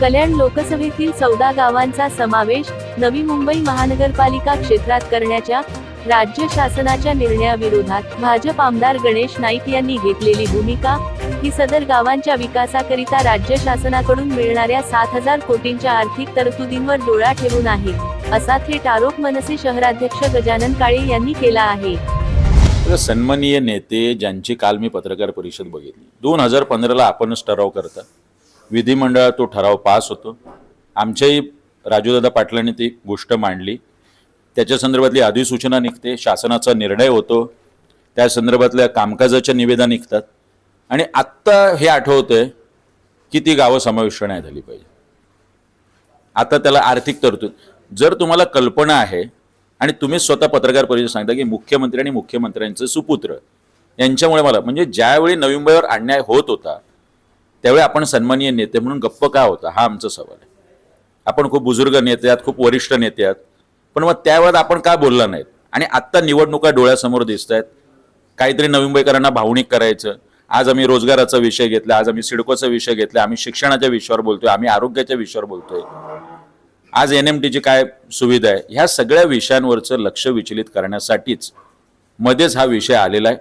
कल्याण लोकसभेतील चौदा गावांचा समावेश नवी मुंबई महानगरपालिका क्षेत्रात करण्याच्या राज्य शासनाच्या निर्णयाविरोधात भाजप आमदार गणेश नाईक यांनी घेतलेली भूमिका ही सदर गावांच्या विकासाकरिता राज्य शासनाकडून मिळणाऱ्या सात हजार कोटींच्या आर्थिक तरतुदींवर डोळा ठेवून आहे असा थेट आरोप मनसे शहराध्यक्ष गजानन काळे यांनी केला आहे. तर सन्माननीय नेते ज्यांची काल मी पत्रकार परिषद बघितली दोन हजार पंधराला आपणच ठराव करता विधिमंडळात तो ठराव पास होतो. आमच्याही राजूदादा पाटलांनी ती गोष्ट मांडली. त्याच्या संदर्भातली अधिसूचना निघते शासनाचा निर्णय होतो. त्या संदर्भातल्या कामकाजाच्या निवेदन निघतात. आणि आत्ता हे आठवतंय की ती गावं समाविष्ट नाही झाली पाहिजे. आता त्याला आर्थिक तरतूद. जर तुम्हाला कल्पना आहे आणि तुम्ही स्वतः पत्रकार परिषद सांगता की मुख्यमंत्री आणि मुख्यमंत्र्यांचे सुपुत्र यांच्यामुळे मला म्हणजे ज्यावेळी नोव्हेंबरवर अन्याय होत होता त्यावेळी आपण सन्मानीय नेते म्हणून गप्प का होता? हा आमचा सवाल आहे. आपण खूप बुजुर्ग नेते आहात खूप वरिष्ठ नेते आहात. पण मग त्यावेळेत आपण का बोलला नाहीत? आणि आत्ता निवडणुका डोळ्यासमोर दिसत आहेत काहीतरी नवी मुंबईकरांना भावनिक करायचं. आज आम्ही रोजगाराचा विषय घेतला आज आम्ही सिडकोचा विषय घेतला आम्ही शिक्षणाच्या विषयावर बोलतोय आम्ही आरोग्याच्या विषयावर बोलतोय. आज एन एम टीची काय सुविधा आहे? ह्या सगळ्या विषयांवरचं लक्ष विचलित करण्यासाठीच मध्येच हा विषय आलेला आहे.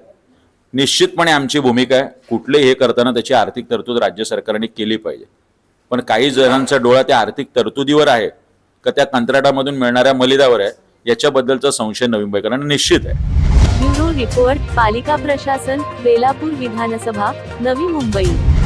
निश्चितपणे आमची भूमिका आहे. कुठले हे करताना त्याची आर्थिक तरतूद राज्य सरकारने केली पाहिजे. पण काही जणांचा डोळा त्या आर्थिक तरतुदीवर आहे. का त्या कंत्राटामधून मिळणाऱ्या मलिदावर आहे. याच्याबद्दलचा संशय नवीन बैकरांना निश्चित आहे. ब्युरो रिपोर्ट पालिका प्रशासन बेलापूर विधानसभा नवी मुंबई.